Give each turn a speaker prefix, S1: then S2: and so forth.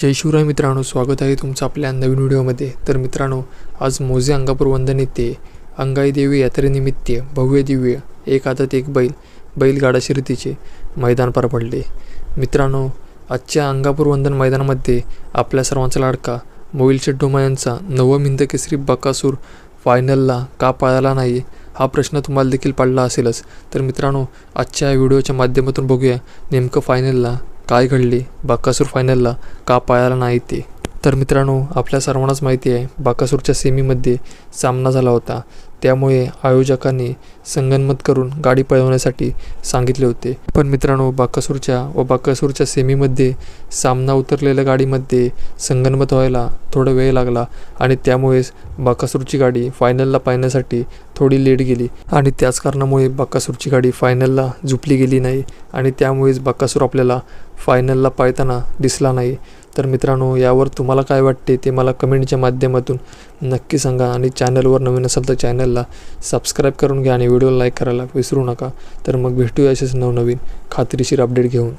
S1: जय शिवराय मित्रांनो स्वागत आहे तुमचं आपल्या नवीन व्हिडिओमध्ये. तर मित्रांनो आज मोजे अंगापूर वंदन येथे अंगाई देवी यात्रेनिमित्त भव्य दिव्य एक हातात एक बैल बैलगाडा शर्यतीचे मैदान पार पडले. मित्रांनो आजच्या अंगापूर वंदन मैदानामध्ये आपल्या सर्वांचा लाडका मोईल शेट्टोमा यांचा नवम हिंद केसरी बकासूर फायनलला का पळाला नाही हा प्रश्न तुम्हाला देखील पडला असेलच. तर मित्रांनो आजच्या व्हिडिओच्या माध्यमातून बघूया नेमकं फायनलला काय घडले? बाकासूर फायनलला का पाळायला नाही ते? तर मित्रांनो आपल्या सर्वांनाच माहिती आहे बाकासूरच्या सेमीमध्ये सामना झाला होता. त्यामुळे आयोजकांनी संगनमत करून गाडी पळवण्यासाठी सांगितले होते. पण मित्रांनो बाकासूरच्या व बाकासूरच्या सेमीमध्ये सामना उतरलेल्या गाडीमध्ये संगनमत व्हायला थोडा वेळ लागला आणि त्यामुळेच बाकासूरची गाडी फायनलला पाहण्यासाठी थोडी लेट गेली. आणि त्याच कारणामुळे बाकासूरची गाडी फायनलला झुपली गेली नाही आणि त्यामुळेच बाकासूर आपल्याला फायनलला पाळताना दिसला नाही. तर मित्रांनो यावर तुम्हाला काय वाटते ते मला कमेंटच्या माध्यमातून नक्की सांगा आणि चॅनलवर नवीन असाल तर चॅनलला सबस्क्राईब करून घ्या आणि व्हिडिओला लाईक करायला विसरू नका. तर मग भेटूया असेच नवनवीन खात्रीशीर अपडेट घेऊन.